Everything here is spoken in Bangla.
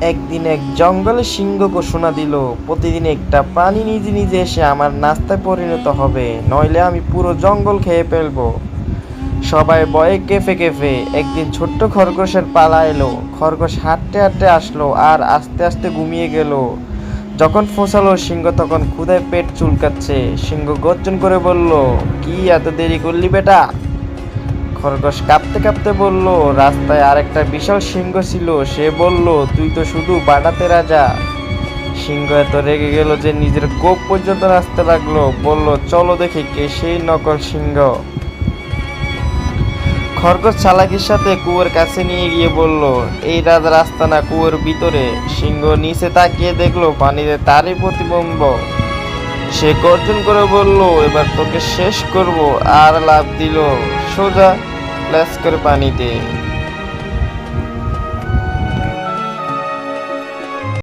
একদিন এক জঙ্গলে সিংহ ঘোষণা দিল, প্রতিদিন একটা প্রাণী নিজে নিজে এসে আমার নাস্তায় পরিণত হবে, নইলে আমি পুরো জঙ্গল খেয়ে ফেলব। সবাই বয়ে কেঁপে কেঁপে একদিন ছোট্ট খরগোশের পালা এলো, খরগোশ হাঁটতে হাঁটতে আসলো আর আস্তে আস্তে ঘুমিয়ে গেল। যখন ফোঁসালো, সিংহ তখন ক্ষুধায় পেট চুলকাচ্ছে, সিংহ গর্জন করে বলল, কি এত দেরি করলি বেটা? খরগোশ কাঁপতে কাঁপতে বলল, রাস্তায় আরেকটা বিশাল সিংহ ছিল। সে বলল, তুই তো শুধু বাড়াতে রাজা। সিংহ এত রেগে গেল যে নিজের কোপ পর্যন্ত নাচতে লাগল। বলল, চলো দেখি কে সেই নকল সিংহ। খরগোশ চালাকির সাথে কুয়োর কাছে নিয়ে গিয়ে বলল, এই রাত রাস্তা না কুয়োর ভিতরে? সিংহ নিচে তাকিয়ে দেখল, পানিতে তারই প্রতিবিম্ব। সে গর্জন করে বলল, এবার তোকে শেষ করব। আর লাভ দিল। সোজা প্লাস করে পানিতে